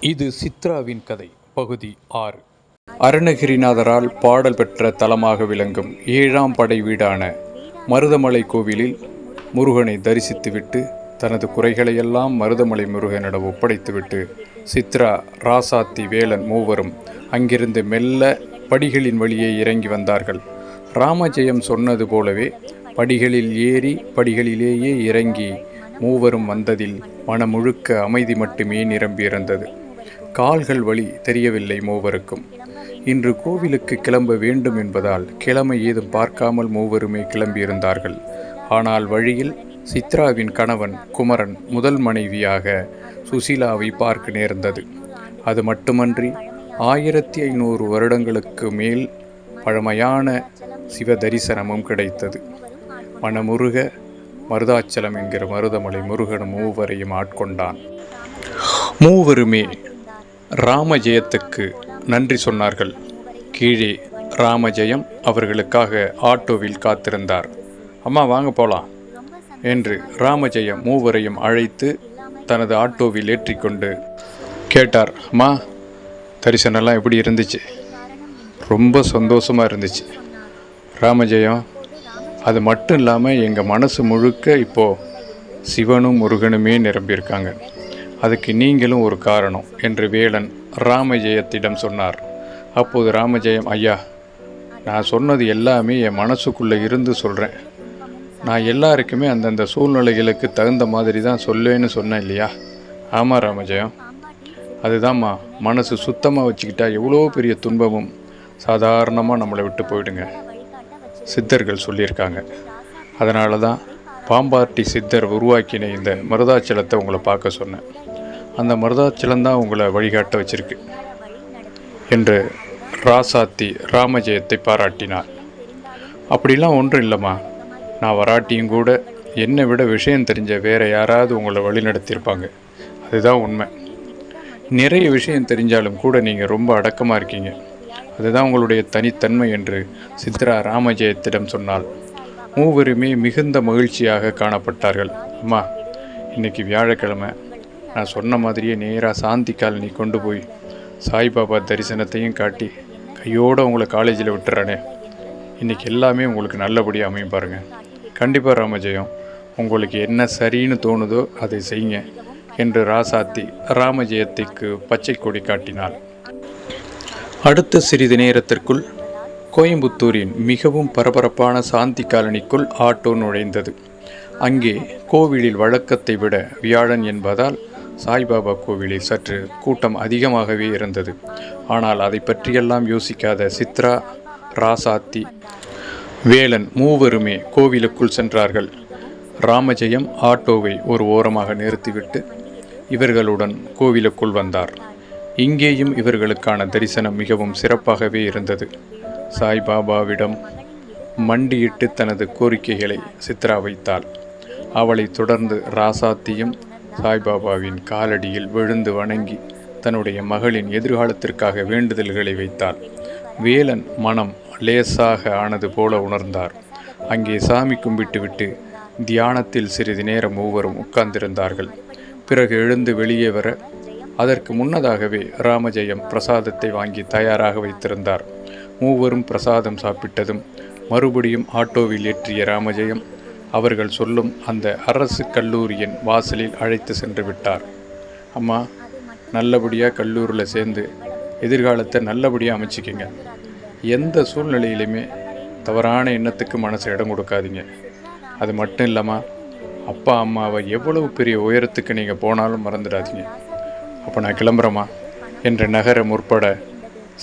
இது சித்ராவின் கதை பகுதி ஆறு. அருணகிரிநாதரால் பாடல் பெற்ற தலமாக விளங்கும் ஏழாம் படை வீடான மருதமலை கோவிலில் முருகனை தரிசித்துவிட்டு தனது குறைகளையெல்லாம் மருதமலை முருகனிடம் ஒப்படைத்துவிட்டு சித்ரா ராசாத்தி வேலன் மூவரும் அங்கிருந்து மெல்ல படிகளின் வழியே இறங்கி வந்தார்கள். ராமஜெயம் சொன்னது போலவே படிகளில் ஏறி படிகளிலேயே இறங்கி மூவரும் வந்ததில் மனமுழுக்க அமைதி மட்டுமே நிரம்பியிருந்தது. கால்கள் வழி தெரியவில்லை மூவருக்கும். இன்று கோவிலுக்கு கிளம்ப வேண்டும் என்பதால் கிழமை ஏதும் பார்க்காமல் மூவருமே கிளம்பியிருந்தார்கள். ஆனால் வழியில் சித்ராவின் கணவன் குமரன் முதல் மனைவியாக சுசீலாவை பார்க்க நேர்ந்தது. அது மட்டுமன்றி ஆயிரத்தி ஐநூறு வருடங்களுக்கு மேல் பழமையான சிவ தரிசனமும் கிடைத்தது. மனமுருக மருதாச்சலம் என்கிற மருதமலை முருகன் மூவரையும் ஆட்கொண்டான். மூவருமே ராமஜெயத்துக்கு நன்றி சொன்னார்கள். கீழே ராமஜெயம் அவர்களுக்காக ஆட்டோவில் காத்திருந்தார். அம்மா வாங்க போலாம் என்று ராமஜெயம் மூவரையும் அழைத்து தனது ஆட்டோவில் ஏற்றிக்கொண்டு கேட்டார். அம்மா தரிசனம்லாம் எப்படி இருந்துச்சு? ரொம்ப சந்தோஷமாக இருந்துச்சு. ராமஜெயம் அது மட்டும் இல்லாமல் எங்கள் மனசு முழுக்க இப்போது சிவனும் முருகனுமே நிரம்பியிருக்காங்க. அதுக்கு நீங்களும் ஒரு காரணம் என்று வேலன் ராமஜெயத்திடம் சொன்னார். அப்போது ராமஜெயம் ஐயா நான் சொன்னது எல்லாமே என் மனசுக்குள்ளே இருந்து சொல்கிறேன் நான் எல்லாருக்குமே அந்தந்த சூழ்நிலைகளுக்கு தகுந்த மாதிரி தான் சொல்லுவேன்னு சொன்னேன் இல்லையா? ஆமாம் ராமஜெயம். அதுதாம்மா மனசு சுத்தமாக வச்சுக்கிட்டா எவ்வளோ பெரிய துன்பமும் சாதாரணமாக நம்மளை விட்டு போயிடுங்க. சித்தர்கள் சொல்லியிருக்காங்க. அதனால தான் பாம்பார்ட்டி சித்தர் உருவாக்கின இந்த மருதாச்சலத்தை உங்களை பார்க்க சொன்னேன். அந்த மருதாச்சலம் தான் உங்களை வழிகாட்ட வச்சிருக்கு என்று ராசாத்தி ராமஜெயத்தை பாராட்டினார். அப்படிலாம் ஒன்றும் இல்லைம்மா. நான் வராட்டியும் கூட என்னை விட விஷயம் தெரிஞ்ச வேற யாராவது உங்களை வழிநடத்தியிருப்பாங்க அதுதான் உண்மை. நிறைய விஷயம் தெரிஞ்சாலும் கூட நீங்கள் ரொம்ப அடக்கமாக இருக்கீங்க. அதுதான் உங்களுடைய தனித்தன்மை என்று சித்ரா ராமஜெயத்திடம் சொன்னாள். மூவருமே மிகுந்த மகிழ்ச்சியாக காணப்பட்டார்கள். அம்மா இன்னைக்கு வியாழக்கிழமை. நான் சொன்ன மாதிரியே நேராக சாந்தி காலனி கொண்டு போய் சாய்பாபா தரிசனத்தையும் காட்டி கையோடு உங்களை காலேஜில் விட்டுறானே. இன்றைக்கி எல்லாமே உங்களுக்கு நல்லபடியாக அமையும் பாருங்கள் கண்டிப்பாக ராமஜெயம் உங்களுக்கு என்ன சரின்னு தோணுதோ அதை செய்யுங்க என்று ராசாத்தி ராமஜெயத்திற்கு பச்சை கொடி காட்டினாள். அடுத்த சிறிது நேரத்திற்குள் கோயம்புத்தூரின் மிகவும் பரபரப்பான சாந்தி காலனிக்குள் ஆட்டோ நுழைந்தது. அங்கே கோவிலில் வழக்கத்தை விட வியாழன் என்பதால் சாய்பாபா கோவிலில் சற்று கூட்டம் அதிகமாகவே இருந்தது. ஆனால் அதை பற்றியெல்லாம் யோசிக்காத சித்ரா ராசாத்தி வேலன் மூவருமே கோவிலுக்குள் சென்றார்கள். ராமஜெயம் ஆட்டோவை ஒரு ஓரமாக நிறுத்திவிட்டு இவர்களுடன் கோவிலுக்குள் வந்தார். இங்கேயும் இவர்களுக்கான தரிசனம் மிகவும் சிறப்பாகவே இருந்தது. சாய்பாபாவிடம் மண்டியிட்டு தனது கோரிக்கைகளை சித்ரா வைத்தாள். அவளை தொடர்ந்து ராசாத்தியும் சாய்பாபாவின் காலடியில் விழுந்து வணங்கி தன்னுடைய மகளின் எதிர்காலத்திற்காக வேண்டுதல்களை வைத்தாள். வேலன் மனம் லேசாக ஆனது போல உணர்ந்தார். அங்கே சாமி கும்பிட்டுவிட்டு தியானத்தில் சிறிது நேரம் மூவரும் உட்கார்ந்திருந்தார்கள். பிறகு எழுந்து வெளியே வர அதற்கு முன்னதாகவே ராமஜெயம் பிரசாதத்தை வாங்கி தயாராக வைத்திருந்தார். மூவரும் பிரசாதம் சாப்பிட்டதும் மறுபடியும் ஆட்டோவில் ஏற்றிய ராமஜெயம் அவர்கள் சொல்லும் அந்த அரசு கல்லூரியின் வாசலில் அழைத்து சென்று விட்டார். அம்மா நல்லபடியாக கல்லூரியில் சேர்ந்து எதிர்காலத்தை நல்லபடியாக அமைச்சிக்கிங்க. எந்த சூழ்நிலையிலுமே தவறான எண்ணத்துக்கு மனசு இடம் கொடுக்காதீங்க. அது மட்டும் இல்லாமல் அப்பா அம்மாவை எவ்வளவு பெரிய உயரத்துக்கு நீங்கள் போனாலும் மறந்துடாதீங்க. அப்போ நான் கிளம்புறேம்மா என்ற நகர முற்பட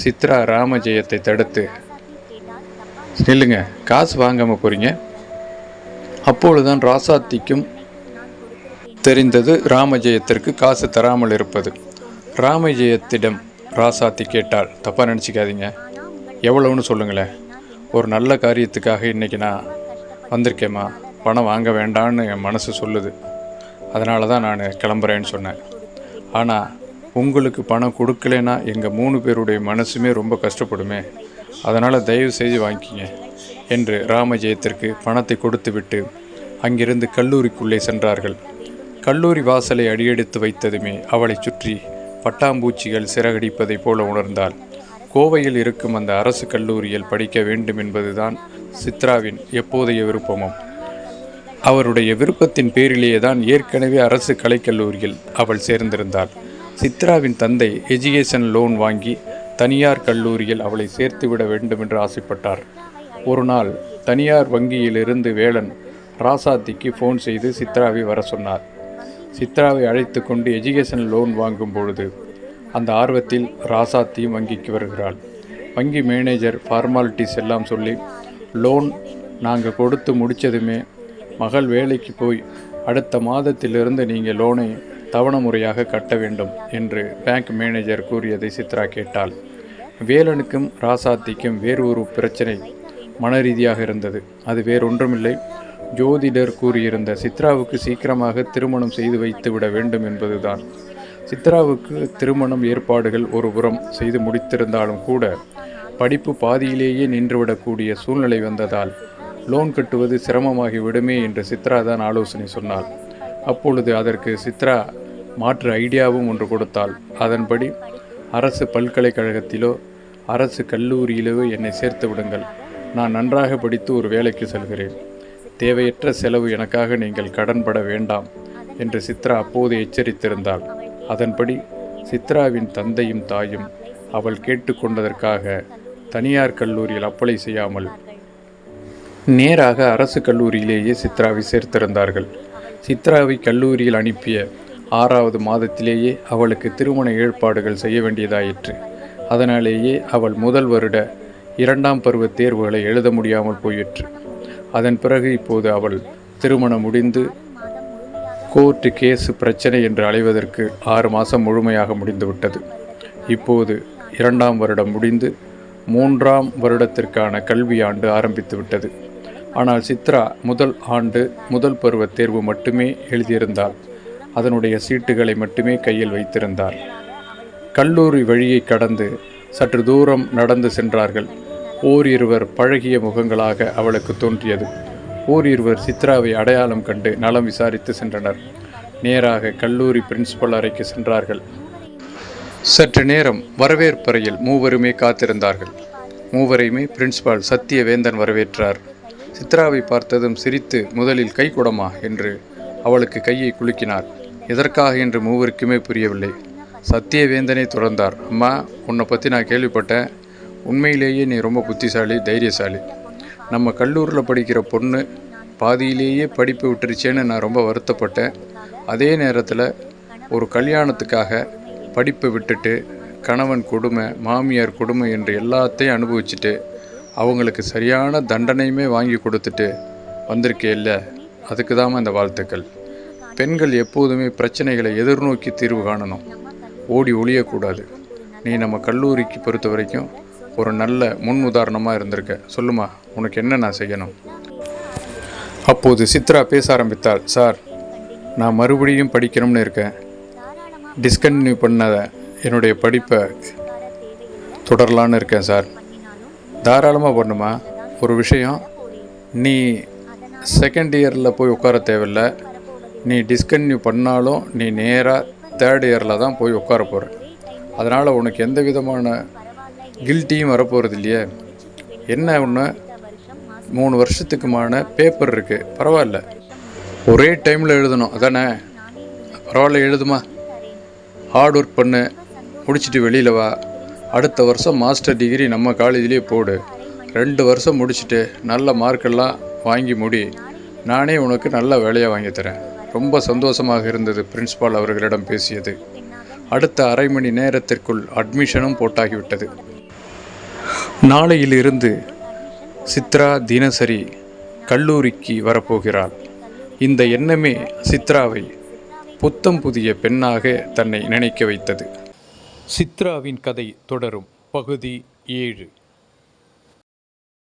சித்ரா ராமஜெயத்தை தடுத்து. நில்லுங்க காசு வாங்காமல் போகிறீங்க அப்பொழுதுதான் ராசாத்திக்கும் தெரிந்தது ராமஜெயத்திற்கு காசு தராமல் இருப்பது. ராமஜெயத்திடம் ராசாத்தி கேட்டால் தப்பாக நினச்சிக்காதீங்க. எவ்வளவுன்னு சொல்லுங்களேன். ஒரு நல்ல காரியத்துக்காக இன்றைக்கி நான் வந்திருக்கேம்மா. பணம் வாங்க வேண்டான்னு என் மனசு சொல்லுது. அதனால தான் நான் கிளம்புறேன்னு சொன்னேன். ஆனால் உங்களுக்கு பணம் கொடுக்கலனா எங்கள் மூணு பேருடைய மனசுமே ரொம்ப கஷ்டப்படுமே. அதனால் தயவு செய்து வாங்கிக்கிங்க என்று ராமஜெயத்திற்கு பணத்தை கொடுத்துவிட்டு அங்கிருந்து கல்லூரிக்குள்ளே சென்றார்கள். கல்லூரி வாசலை அடியெடுத்து வைத்ததுமே அவளைச் சுற்றி பட்டாம்பூச்சிகள் சிறகடிப்பதைப் போல உணர்ந்தாள். கோவையில் இருக்கும் அந்த அரசு கல்லூரியில் படிக்க வேண்டும் என்பதுதான் சித்ராவின் எப்போதைய விருப்பமும். அவருடைய விருப்பத்தின் பேரிலேயே தான் ஏற்கனவே அரசு கலைக்கல்லூரியில் அவள் சேர்ந்திருந்தாள். சித்ராவின் தந்தை எஜுகேஷன் லோன் வாங்கி தனியார் கல்லூரியில் அவளை சேர்த்துவிட வேண்டும் என்று ஆசைப்பட்டார். ஒரு நாள் தனியார் வங்கியிலிருந்து வேலன் ராசாத்திக்கு ஃபோன் செய்து சித்ராவை வர சொன்னார். சித்ராவை அழைத்து கொண்டு எஜுகேஷன் லோன் வாங்கும் பொழுது அந்த ஆர்வத்தில் ராசாத்தியும் வங்கிக்கு வருகிறாள். வங்கி மேனேஜர் ஃபார்மாலிட்டிஸ் எல்லாம் சொல்லி லோன் நாங்கள் கொடுத்து முடித்ததுமே மகள் வேலைக்கு போய் அடுத்த மாதத்திலிருந்து நீங்கள் லோனை தவணை முறையாக கட்ட வேண்டும் என்று பேங்க் மேனேஜர் கூறியதை சித்ரா கேட்டாள். வேலனுக்கும் ராசாத்திக்கும் வேறு ஒரு பிரச்சனை மனரீதியாக இருந்தது. அது வேறொன்றுமில்லை. ஜோதிடர் கூறியிருந்த சித்ராவுக்கு சீக்கிரமாக திருமணம் செய்து வைத்து விட வேண்டும் என்பதுதான். சித்ராவுக்கு திருமணம் ஏற்பாடுகள் ஒரு புறம் செய்து முடித்திருந்தாலும் கூட படிப்பு பாதியிலேயே நின்றுவிடக்கூடிய சூழ்நிலை வந்ததால் லோன் கட்டுவது சிரமமாகி விடுமே என்று சித்ரா தான் ஆலோசனை சொன்னாள். அப்பொழுது அதற்கு சித்ரா மாற்று ஐடியாவும் ஒன்று கொடுத்தாள். அதன்படி அரசு பல்கலைக்கழகத்திலோ அரசு கல்லூரியிலோ என்னை சேர்த்து விடுங்கள். நான் நன்றாக படித்து ஒரு வேலைக்கு செல்கிறேன். தேவையற்ற செலவு எனக்காக நீங்கள் கடன்பட வேண்டாம் என்று சித்ரா அப்போது எச்சரித்திருந்தாள். அதன்படி சித்ராவின் தந்தையும் தாயும் அவள் கேட்டுக்கொண்டதற்காக தனியார் கல்லூரியில் அப்ளை செய்யாமல் நேராக அரசு கல்லூரியிலேயே சித்ராவை சேர்த்திருந்தார்கள். சித்ராவை கல்லூரியில் அனுப்பிய ஆறாவது மாதத்திலேயே அவளுக்கு திருமண ஏற்பாடுகள் செய்ய வேண்டியதாயிற்று. அதனாலேயே அவள் முதல் வருட இரண்டாம் பருவ தேர்வுகளை எழுத முடியாமல் போயிற்று. அதன் பிறகு இப்போது அவள் திருமணம் முடிந்து கோர்ட்டு கேஸு பிரச்சனை என்று அலைவதற்கு ஆறு மாதம் முழுமையாக முடிந்துவிட்டது. இப்போது இரண்டாம் வருடம் முடிந்து மூன்றாம் வருடத்திற்கான கல்வி ஆண்டு ஆரம்பித்து விட்டது ஆனால் சித்ரா முதல் ஆண்டு முதல் பருவ தேர்வு மட்டுமே எழுதியிருந்தாள். அதனுடைய சீட்டுகளை மட்டுமே கையில் வைத்திருந்தாள். கல்லூரி வழியை கடந்து சற்று தூரம் நடந்து சென்றார்கள். ஓரிருவர் பழகிய முகங்களாக அவளுக்கு தோன்றியது. ஓரிருவர் சித்ராவை அடையாளம் கண்டு நலம் விசாரித்து சென்றனர். நேராக கல்லூரி பிரின்சிபல் அறைக்கு சென்றார்கள். சற்று நேரம் வரவேற்பறையில் மூவருமே காத்திருந்தார்கள். மூவரையுமே பிரின்சிபால் சத்தியவேந்தன் வரவேற்றார். சித்ராவை பார்த்ததும் சிரித்து முதலில் கை கொடமா என்று அவளுக்கு கையை குலுக்கினார். எதற்காக? என்று மூவருக்குமே புரியவில்லை. சத்தியவேந்தனை தொடர்ந்தார் அம்மா உன்னை பற்றி நான் கேள்விப்பட்டேன். உண்மையிலேயே நீ ரொம்ப புத்திசாலி தைரியசாலி. நம்ம கல்லூரில் படிக்கிற பொண்ணு பாதியிலேயே படிப்பு விட்டுருச்சேன்னு நான் ரொம்ப வருத்தப்பட்டேன். அதே நேரத்தில் ஒரு கல்யாணத்துக்காக படிப்பை விட்டுட்டு கணவன் கொடுமை மாமியார் கொடுமை என்று எல்லாத்தையும் அனுபவிச்சுட்டு அவங்களுக்கு சரியான தண்டனையுமே வாங்கி கொடுத்துட்டு வந்திருக்கே இல்லை. அதுக்கு தான் இந்த வாழ்த்துக்கள். பெண்கள் எப்போதுமே பிரச்சனைகளை எதிர்நோக்கி தீர்வு காணணும். ஓடி ஒளியக்கூடாது. நீ நம்ம கல்லூரிக்கு பொறுத்த வரைக்கும் ஒரு நல்ல முன் உதாரணமாக இருந்திருக்க. சொல்லுமா உனக்கு என்ன நான் செய்யணும்? அப்போது சித்ரா பேச ஆரம்பித்தாள். சார் நான் மறுபடியும் படிக்கணும்னு இருக்கேன். டிஸ்கன்டினியூ பண்ண என்னுடைய படிப்பை தொடரலான்னு இருக்கேன் சார். தாராளமாக பண்ணுமா ஒரு விஷயம். நீ செகண்ட் இயரில் போய் உட்கார தேவையில்ல. நீ டிஸ்கன்யூ பண்ணாலும் நீ நேராக தேர்ட் இயரில் தான் போய் உட்கார போகிற அதனால் உனக்கு எந்த விதமான கில்ட்டியும் வரப்போகிறது இல்லையே. என்ன ஒன்று மூணு வருஷத்துக்குமான பேப்பர் இருக்குது பரவாயில்ல. ஒரே டைமில் எழுதணும். அதானே? பரவாயில்ல எழுதுமா? ஹார்ட் ஒர்க் பண்ணு. முடிச்சுட்டு வெளியில் வா. அடுத்த வருஷம் மாஸ்டர் டிகிரி நம்ம காலேஜ்லேயே போடு. ரெண்டு வருஷம் முடிச்சுட்டு நல்ல மார்க்கெல்லாம் வாங்கி முடி. நானே உனக்கு நல்ல வேலையாக வாங்கி தரேன். ரொம்ப சந்தோஷமாக இருந்தது பிரின்ஸ்பால் அவர்களிடம் பேசியது. அடுத்த அரை மணி நேரத்திற்குள் அட்மிஷனும் போட்டாகிவிட்டது. நாளையிலிருந்து சித்ரா தினசரி கல்லூரிக்கு வரப்போகிறாள். இந்த எண்ணமே சித்ராவை புத்தம் புதிய பெண்ணாக தன்னை நினைக்க வைத்தது. சித்ராவின் கதை தொடரும். பகுதி ஏழு.